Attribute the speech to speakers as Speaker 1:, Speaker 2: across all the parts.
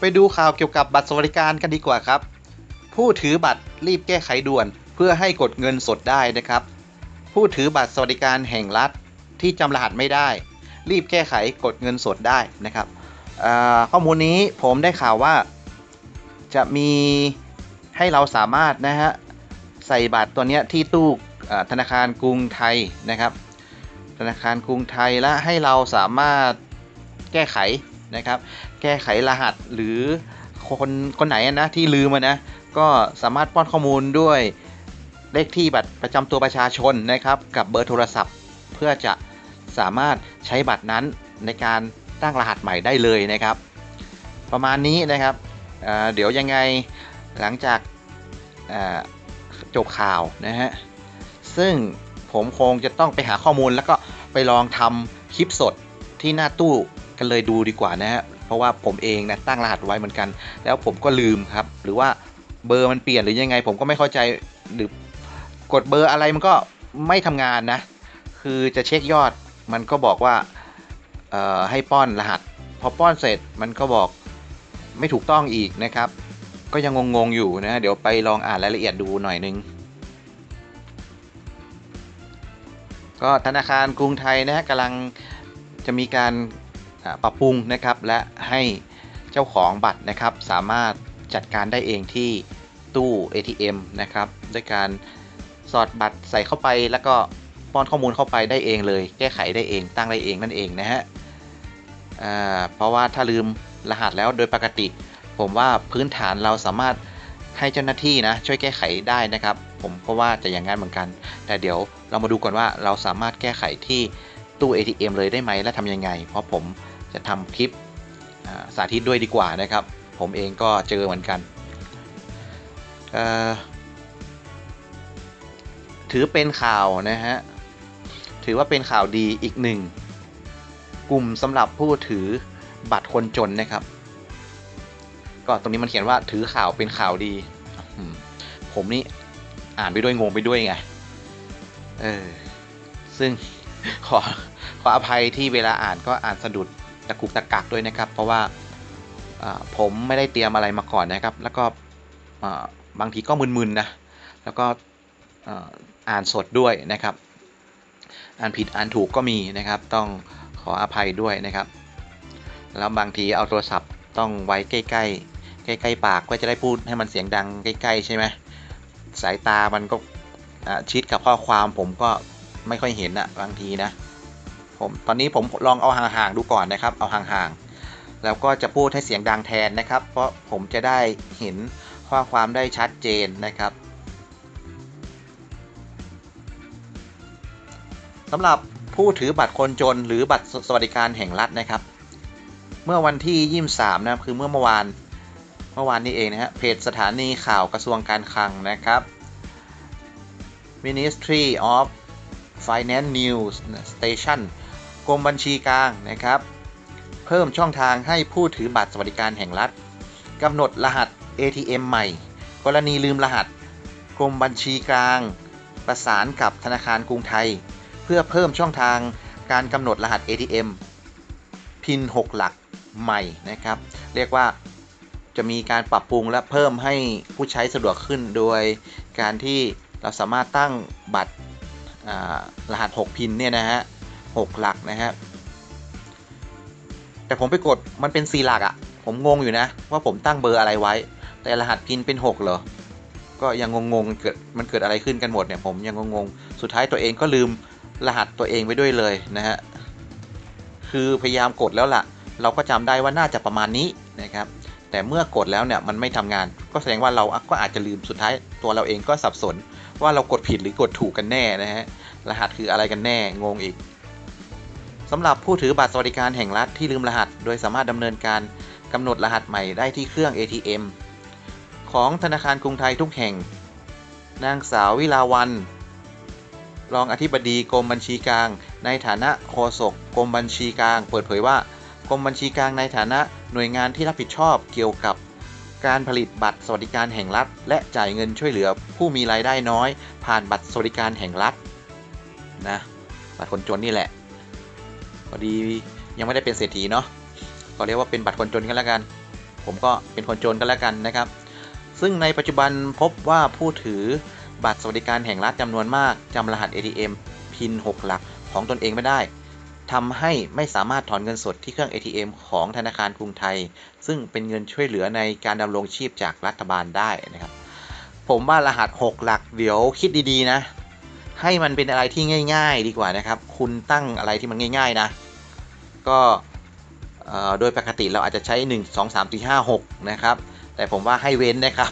Speaker 1: ไปดูข่าวเกี่ยวกับบัตรสวัสดิการกันดีกว่าครับ ผู้ถือบัตรรีบแก้ไขด่วน เพื่อให้กดเงินสดได้นะครับ ผู้ถือบัตรสวัสดิการแห่งรัฐที่จำรหัสไม่ได้ รีบแก้ไขกดเงินสดได้นะครับข้อมูลนี้ผมได้ข่าวว่าจะมีให้เราสามารถนะฮะใส่บัตรตัวนี้ที่ตู้ธนาคารกรุงไทยนะครับ ธนาคารกรุงไทยและให้เราสามารถแก้ไขนะครับ แก้ไขรหัสหรือคนคนไหนนะที่ลืมนะ ก็สามารถป้อนข้อมูลด้วยเลขที่บัตรประจำตัวประชาชนนะครับ กับเบอร์โทรศัพท์ เพื่อจะสามารถใช้บัตรนั้นในการตั้งรหัสใหม่ได้เลยนะครับ ประมาณนี้นะครับเเดี๋ยวยังไงหลังจากจบข่าวนะฮะซึ่งผมคงจะต้องไปหาข้อมูลแล้วก็ไปลองทำคลิปสดที่หน้าตู้กันเลยดูดีกว่านะฮะ เพราะว่าผมเองนะตั้งรหัสไว้เหมือนกัน แล้วผมก็ลืมครับ หรือว่าเบอร์มันเปลี่ยนหรือยังไง ผมก็ไม่เข้าใจหรือกดเบอร์อะไรมันก็ไม่ทำงานนะ คือจะเช็คยอดมันก็บอกว่าให้ป้อนรหัส พอป้อนเสร็จมันก็บอกไม่ถูกต้องอีกนะครับ ก็ยังงงๆอยู่นะเดี๋ยวไปลองอ่านรายละเอียดดูหน่อยนึงก็ธนาคารกรุงไทยนะฮะกำลังจะมีการ ปรับปรุงนะครับและให้เจ้าของบัตรนะครับ สามารถจัดการได้เองที่ตู้ ATM นะครับด้วยการสอดบัตรใส่เข้าไป แล้วก็ป้อนข้อมูลเข้าไปได้เองเลย แก้ไขได้เองตั้งได้เองนั่นเองนะฮะเพราะว่าถ้าลืมรหัสแล้วโดยปกติ ผมว่าพื้นฐานเราสามารถให้เจ้าหน้าที่นะช่วยแก้ไขได้นะครับ ผมก็ว่าจะอย่างนั้นเหมือนกัน แต่เดี๋ยวเรามาดูก่อนว่าเราสามารถแก้ไขที่ตู้ ATM เลยได้ไหมและทำยังไง เพราะผม จะทำคลิปสาธิตด้วยดีกว่านะครับ ผมเองก็เจอเหมือนกันถือเป็นข่าวนะฮะ ถือว่าเป็นข่าวดีอีกหนึ่ง กลุ่มสำหรับผู้ถือบัตรคนจนนะครับ ก็ตรงนี้มันเขียนว่าถือข่าวเป็นข่าวดี ผมนี่อ่านไปด้วยงงไปด้วยไง เออ ซึ่งขอขออภัยที่เวลาอ่านก็อ่านสะดุด ตะกุกตะกักด้วยนะครับ เพราะว่าผมไม่ได้เตรียมอะไรมาก่อนนะครับ แล้วก็บางทีก็มึนๆนะ แล้วก็อ่านสดด้วยนะครับ อ่านผิดอ่านถูกก็มีนะครับ ต้องขออภัยด้วยนะครับ แล้วบางทีเอาโทรศัพท์ต้องไว้ใกล้ๆใกล้ๆปากก็จะได้พูดให้มันเสียงดังใกล้ๆใช่ไหมสายตามันก็ชิดกับข้อความผมก็ไม่ค่อยเห็นอะบางทีนะ ผมตอนนี้ผมลองเอาห่างๆดูก่อนนะครับ เอาห่างๆ แล้วก็จะพูดให้เสียงดังแทนนะครับ เพราะผมจะได้เห็นข้อความได้ชัดเจนนะครับสำหรับผู้ถือบัตรคนจนหรือบัตรสวัสดิการแห่งรัฐนะครับ เมื่อวันที่23นะครับคือเมื่อเมื่อวานเมื่อวานนี้เองนะฮะเพจสถานีข่าวกระทรวงการคลังนะครับ Ministry of Finance News Station กรมบัญชีกลางนะครับ เพิ่มช่องทางให้ผู้ถือบัตรสวัสดิการแห่งรัฐกำหนดรหัส ATM ใหม่ กรณีลืมรหัส กรมบัญชีกลาง ประสานกับธนาคารกรุงไทย เพื่อเพิ่มช่องทางการกำหนดรหัส ATM พิน 6 หลักใหม่นะครับ เรียกว่าจะมีการปรับปรุงและเพิ่มให้ผู้ใช้สะดวกขึ้นโดยการที่เราสามารถตั้งบัตรรหัส 6 พินเนี่ยนะฮะ 6 หลักนะฮะแต่ผมไปกดมันเป็น 4 หลักอะ่ะ ผมงงอยู่นะ ว่าผมตั้งเบอร์อะไรไว้ แต่รหัสพินเป็น 6 เหรอ ก็ยังงงๆเกิดมันเกิดอะไรขึ้นกันหมดเนี่ยผมยังงงๆสุดท้ายตัวเองก็ลืมรหัสตัวเองไปด้วยเลยนะฮะคือพยายามกดแล้วล่ะ เราก็จำได้ว่าน่าจะประมาณนี้นะครับ แต่เมื่อกดแล้วเนี่ยมันไม่ทำงาน ก็แสดงว่าเราก็อาจจะลืมสุดท้ายตัวเราเองก็สับสน ว่าเรากดผิดหรือกดถูกกันแน่นะฮะรหัสคืออะไรกันแน่งงอีก สำหรับผู้ถือบัตรสวัสดิการแห่งรัฐที่ลืมรหัส โดยสามารถดำเนินการกำหนดรหัสใหม่ได้ที่เครื่อง ATM ของธนาคารกรุงไทยทุกแห่ง นางสาววิลาวันรองอธิบดีกรมบัญชีกลาง ในฐานะโฆษกกรมบัญชีกลาง เปิดเผยว่ากรมบัญชีกลางในฐานะหน่วยงานที่รับผิดชอบเกี่ยวกับ การผลิตบัตรสวัสดิการแห่งรัฐ และจ่ายเงินช่วยเหลือผู้มีรายได้น้อย ผ่านบัตรสวัสดิการแห่งรัฐนะบัตรคนจนนี่แหละ พอดียังไม่ได้เป็นเศรษฐีเนาะก็เรียกว่าเป็นบัตรคนจนกันแล้วกัน ผมก็เป็นคนจนกันแล้วกันนะครับ ซึ่งในปัจจุบันพบว่าผู้ถือบัตรสวัสดิการแห่งรัฐจำนวนมากจำรหัส ATM พิน 6 หลักของตนเองไม่ได้ทำให้ไม่สามารถถอนเงินสดที่เครื่อง ATM ของธนาคารกรุงไทย ซึ่งเป็นเงินช่วยเหลือในการดำรงชีพจากรัฐบาลได้นะครับ ผมว่ารหัส 6 หลักเดี๋ยวคิดดีๆนะ ให้มันเป็นอะไรที่ง่าย ๆ ดีกว่านะครับ คุณตั้งอะไรที่มันง่าย ๆ นะ ก็โดยปกติเราอาจจะใช้ 1 2 3 4 5 6 นะครับ แต่ผมว่าให้เว้นนะครับ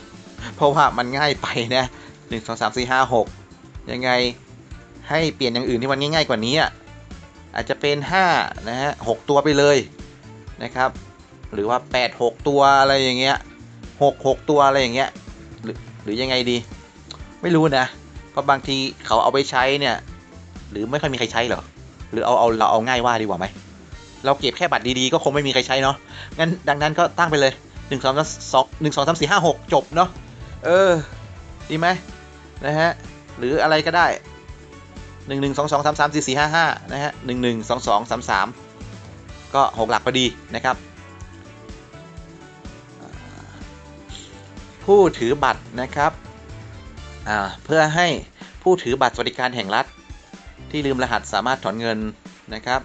Speaker 1: เพราะว่ามันง่ายไปนะ 1 2 3 4 5 6 ยังไงให้เปลี่ยนอย่างอื่นที่มันง่าย ๆ กว่านี้ อาจจะเป็น 5 นะฮะ 6 ตัวไปเลยนะครับ หรือว่า 8 6 ตัวอะไรอย่างเงี้ย 6 6 ตัวอะไรอย่างเงี้ย หรือหรือยังไงดี ไม่รู้นะ ราะบางทีเขาเอาไปใช้เนี่ย หรือไม่ค่อยมีใครใช้หรอหรือเอาเอาเราเอาง่ายว่าดีกว่าไหมเราเก็บแค่บัตรดีๆก็คงไม่มีใครใช้เนาะงั้นดังนั้นก็ตั้งไปเลย1 2 2 1 2 3 4 5 6จบเนาะเออ ดีไหมนะฮะหรืออะไรก็ได้หนึ่งหนึ่งสองสองสามสามสี่สี่ห้าห้านะฮะหนึ่งหนึ่งสองสองสามสามก็หกหลักพอดีนะครับ ผู้ถือบัตรนะครับ เพื่อให้ผู้ถือบัตรสวัสดิการแห่งรัฐ ที่ลืมรหัสสามารถถอนเงินนะครับ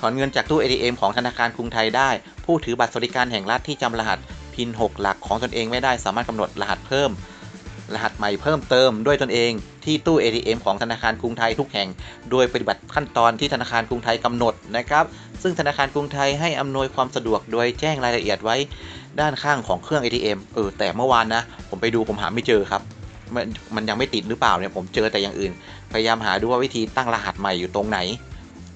Speaker 1: ถอนเงินจากตู้ ATM ของธนาคารกรุงไทยได้ ผู้ถือบัตรสวัสดิการแห่งรัฐที่จำรหัสพิน 6 หลักของตนเองไม่ได้สามารถกำหนดรหัสเพิ่ม รหัสใหม่เพิ่มเติมด้วยตนเองที่ตู้ ATM ของธนาคารกรุงไทยทุกแห่ง โดยปฏิบัติขั้นตอนที่ธนาคารกรุงไทยกำหนดนะครับ ซึ่งธนาคารกรุงไทยให้อำนวยความสะดวกโดยแจ้งรายละเอียดไว้ด้านข้างของเครื่อง ATM เออแต่เมื่อวานนะ ผมไปดูผมหาไม่เจอครับ มันมันยังไม่ติดหรือเปล่าเนี่ยผมเจอแต่อย่างอื่น พยายามหาดูว่าวิธีตั้งรหัสใหม่อยู่ตรงไหน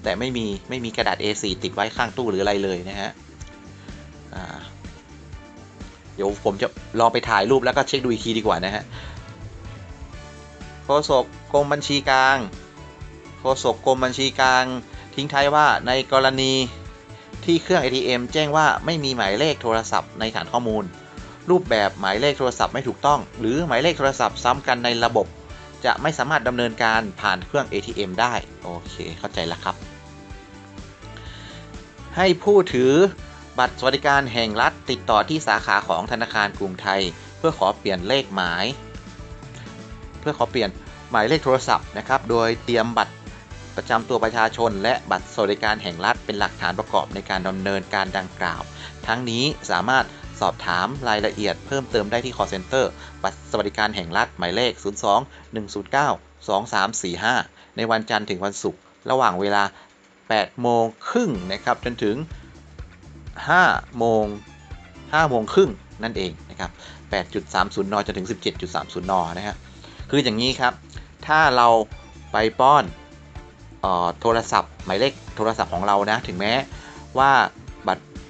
Speaker 1: แต่ไม่มีไม่มีกระดาษ A4 ติดไว้ข้างตู้หรืออะไรเลยนะฮะเดี๋ยวผมจะลองไปถ่ายรูปแล้วก็เช็คดูอีกทีดีกว่านะฮะโฆษกกรมบัญชีกลางโฆษกกรมบัญชีกลาง ทิ้งท้ายว่าในกรณีที่เครื่อง ATM แจ้งว่าไม่มีหมายเลขโทรศัพท์ในฐานข้อมูล รูปแบบหมายเลขโทรศัพท์ไม่ถูกต้อง หรือหมายเลขโทรศัพท์ซ้ำกันในระบบ จะไม่สามารถดำเนินการผ่านเครื่อง ATM ได้ โอเค เข้าใจแล้วครับ ให้ผู้ถือบัตรสวัสดิการแห่งรัฐติดต่อที่สาขาของธนาคารกรุงไทย เพื่อขอเปลี่ยนเลขหมาย เพื่อขอเปลี่ยนหมายเลขโทรศัพท์นะครับ โดยเตรียมบัตรประจำตัวประชาชน และบัตรสวัสดิการแห่งรัฐเป็นหลักฐานประกอบในการดำเนินการดังกล่าว ทั้งนี้สามารถ สอบถามรายละเอียดเพิ่มเติมได้ที่ call center บัตรสวัสดิการแห่งรัฐหมายเลข 02 109 2345 ในวันจันทร์ถึงวันศุกร์ ระหว่างเวลา 8 โมงครึ่งนะครับ จนถึง 5 โมง 5 โมงครึ่งนั่นเองนะครับ 8.30 น จนถึง 17.30 น นะครับคืออย่างนี้ครับ ถ้าเราไปป้อนออโทรศัพท์ หมายเลขโทรศัพท์ของเรานะ ถึงแม้ว่า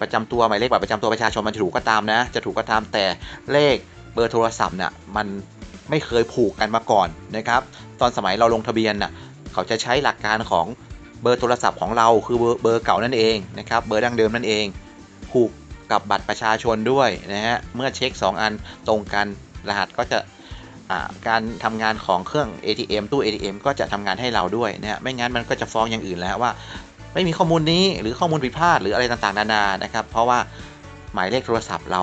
Speaker 1: ประจำตัวหมายเลขบัตรประจำตัวประชาชนมันถูกก็ตามนะ จะถูกก็ตามแต่เลขเบอร์โทรศัพท์เนี่ยมันไม่เคยผูกกันมาก่อนนะครับ ตอนสมัยเราลงทะเบียนน่ะเขาจะใช้หลักการของเบอร์โทรศัพท์ของเราคือเบอร์เบอร์เก่านั่นเองนะครับเบอร์ดั้งเดิมนั่นเอง ผูกกับบัตรประชาชนด้วยนะฮะเมื่อเช็ค 2 อันตรงกันรหัสก็จะการทำงานของเครื่อง ATM ตู้ ATM ก็จะทำงานให้เราด้วยนะฮะไม่งั้นมันก็จะฟ้องอย่างอื่นแล้วว่า ไม่มีข้อมูลนี้หรือข้อมูลผิดพลาดหรืออะไรต่างๆ นานานะครับ เพราะว่าหมายเลขโทรศัพท์เรา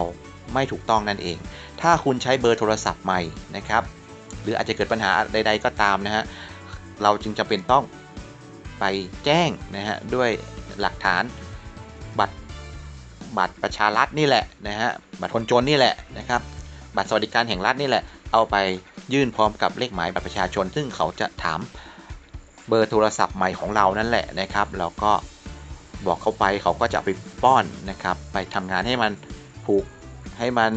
Speaker 1: ไม่ถูกต้องนั่นเอง ถ้าคุณใช้เบอร์โทรศัพท์ใหม่นะครับ หรืออาจจะเกิดปัญหาใด ๆ ก็ตามนะฮะเราจึงจะเป็นต้องไปแจ้งนะฮะด้วยหลักฐานบัตรบัตรประชารัฐนี่แหละนะฮะบัตรคนจนนี่แหละนะครับ บัตรสวัสดิการแห่งรัฐนี่แหละ เอาไปยื่นพร้อมกับเลขหมายบัตรประชาชน ซึ่งเขาจะถาม เบอร์โทรศัพท์ใหม่ของเรานั่นแหละนะครับแล้วก็บอกเขาไปเขาก็จะไปป้อนนะครับ ไปทำงานให้มันผูกให้มัน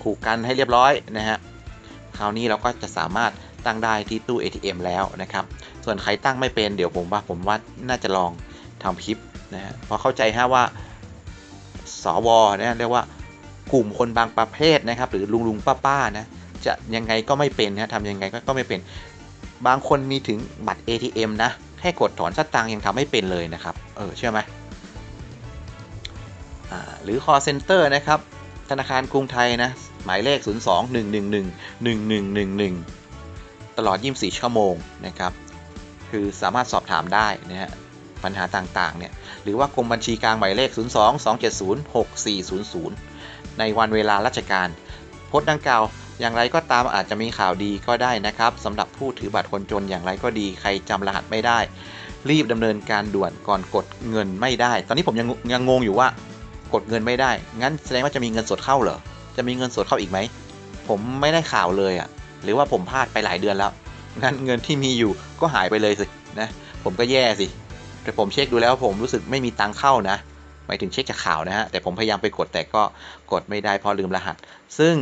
Speaker 1: ผูกกันให้เรียบร้อยนะฮะคราวนี้เราก็จะสามารถตั้งได้ที่ตู้ ATM แล้วนะครับ ส่วนใครตั้งไม่เป็นเดี๋ยวผมว่าผมว่าน่าจะลองทำคลิปนะฮะพอเข้าใจฮะว่าสวเนี่ยเรียกว่ากลุ่มคนบางประเภทนะครับ หรือลุงลุงป้าป้านะจะยังไงก็ไม่เป็นนะทำยังไงก็ไม่เป็น บางคนมีถึงบัตร ATM นะแค่กดถอนสตางค์ยังทำไม่เป็นเลยนะครับ เออเชื่อไหมหรือ call center นะครับ ธนาคารกรุงไทยนะ หมายเลข 02-111-1111 ตลอด 24 ชั่วโมงนะครับ คือสามารถสอบถามได้นะฮะปัญหาต่างๆ เนี่ย หรือว่ากรมบัญชีกลางหมายเลข 02-270-6400 ในวันเวลาราชการโพสต์ดังกล่าว อย่างไรก็ตามอาจจะมีข่าวดีก็ได้นะครับสำหรับผู้ถือบัตรคนจนอย่างไรก็ดี ใครจำรหัสไม่ได้ รีบดำเนินการด่วนก่อนกดเงินไม่ได้ ตอนนี้ผมยังยังงงอยู่ว่ากดเงินไม่ได้ งั้นแสดงว่าจะมีเงินสดเข้าเหรอ จะมีเงินสดเข้าอีกไหม ผมไม่ได้ข่าวเลยอะ่ะ หรือว่าผมพลาดไปหลายเดือนแล้ว งั้นเงินที่มีอยู่ก็หายไปเลยสินะ ผมก็แย่สิ แต่ผมเช็คดูแล้วผมรู้สึกไม่มีตังเข้านะ หมายถึงเช็คจากข่าวนะฮะ แต่ผมพยายามไปกดแต่ก็กดไม่ได้เพราะลืมรหัส ซึ่ง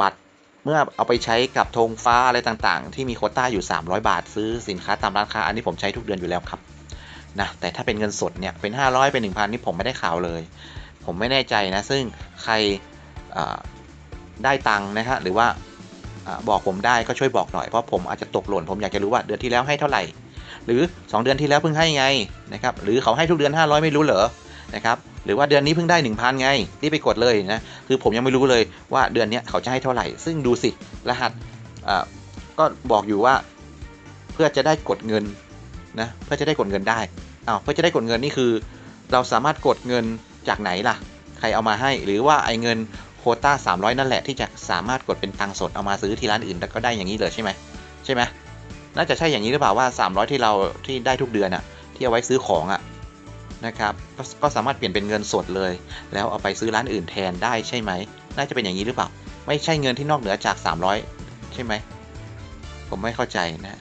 Speaker 1: บัตรเมื่อเอาไปใช้กับธงฟ้าอะไรต่างๆ ที่มีโคต้าอยู่ 300 บาท ซื้อสินค้าตามร้านค้า อันนี้ผมใช้ทุกเดือนอยู่แล้วครับนะแต่ถ้าเป็นเงินสดเนี่ยเป็น 500 เป็น 1,000 นี่ผมไม่ได้ข่าวเลย ผมไม่แน่ใจนะ ซึ่งใครได้ตังค์นะฮะหรือว่าบอกผมได้ก็ช่วยบอกหน่อยเพราะผมอาจจะตกหล่นผมอยากจะรู้ว่าเดือนที่แล้วให้เท่าไหร่ หรือ 2 เดือนที่แล้วเพิ่งให้ไงนะครับหรือเขาให้ทุกเดือน 500 ไม่รู้เหรอนะครับ หรือว่าเดือนนี้เพิ่งได้ 1,000 ไงรีบไปกดเลยนะ คือผมยังไม่รู้เลยว่าเดือนนี้เขาจะให้เท่าไหร่ ซึ่งดูสิ รหัสก็บอกอยู่ว่าเพื่อจะได้กดเงินนะ เพื่อจะได้กดเงินได้อ้าวเพื่อจะได้กดเงินนี่คือ เราสามารถกดเงินจากไหนล่ะ ใครเอามาให้ หรือว่าไอ้เงินโคต้า300 นั่นแหละที่จะสามารถกดเป็นตังสดเอามาซื้อที่ร้านอื่นแล้วก็ได้อย่างนี้เลยใช่ไหมใช่ไหมน่าจะใช่อย่างนี้หรือเปล่าว่า 300 ที่เราที่ได้ทุกเดือนอะที่เอาไว้ซื้อของอะ นะครับกก็สามารถเปลี่ยนเป็นเงินสดเลย แล้วเอาไปซื้อร้านอื่นแทนได้ใช่ไหม น่าจะเป็นอย่างนี้หรือเปล่า ไม่ใช่เงินที่นอกเหนือจาก 300 ใช่ไหม ผมไม่เข้าใจนะ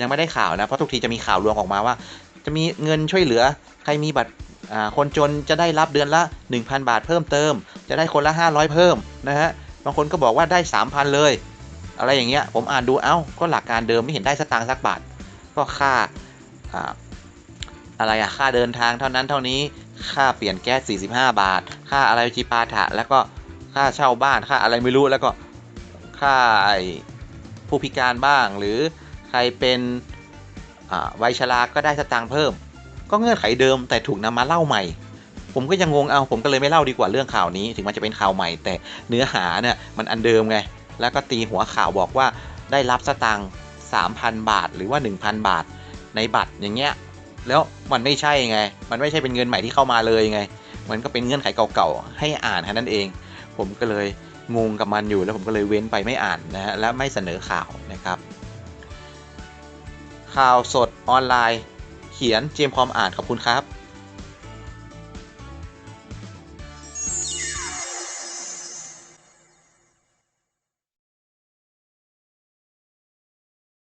Speaker 1: ยังไม่ได้ข่าวนะ เพราะทุกทีจะมีข่าวลวงออกมาว่า จะมีเงินช่วยเหลือ ใครมีบัตรคนจนจะได้รับเดือนละ 1,000 บาทเพิ่มเติม จะได้คนละ 500 เพิ่มนะฮะ บางคนก็บอกว่าได้ 3,000 เลย อะไรอย่างเงี้ย ผมอ่านดู เอา้า ก็หลักการเดิมไม่เห็นได้สตางค์สักบาท ก็ค่า อะไรอะค่าเดินทางเท่านั้นเท่านี้ ค่าเปลี่ยนแก๊ส45 บาท ค่าอะไรจีปาถะ แล้วก็ค่าเช่าบ้าน ค่าอะไรไม่รู้ แล้วก็ค่าผู้พิการบ้าง หรือใครเป็นวัยชราก็ได้สตางค์เพิ่ม ก็เงื่อนไขเดิมแต่ถูกนำมาเล่าใหม่ ผมก็ยังงงเอาผมก็เลยไม่เล่าดีกว่าเรื่องข่าวนี้ ถึงมันจะเป็นข่าวใหม่ แต่เนื้อหาเนี่ยมันอันเดิมไง แล้วก็ตีหัวข่าวบอกว่าได้รับสตางค์3,000 บาท หรือว่า 1,000 บาทในบัตรอย่างเงี้ย แล้วมันไม่ใช่ไง มันไม่ใช่เป็นเงินใหม่ที่เข้ามาเลยไง มันก็เป็นเงื่อนไขเก่าๆให้อ่านแค่นั้นเอง ผมก็เลยงงกับมันอยู่แล้วผมก็เลยเว้นไปไม่อ่านนะฮะและไม่เสนอข่าวนะครับ ข่าวสดออนไลน์ เขียนเจมพร้อมอ่านขอบคุณครับ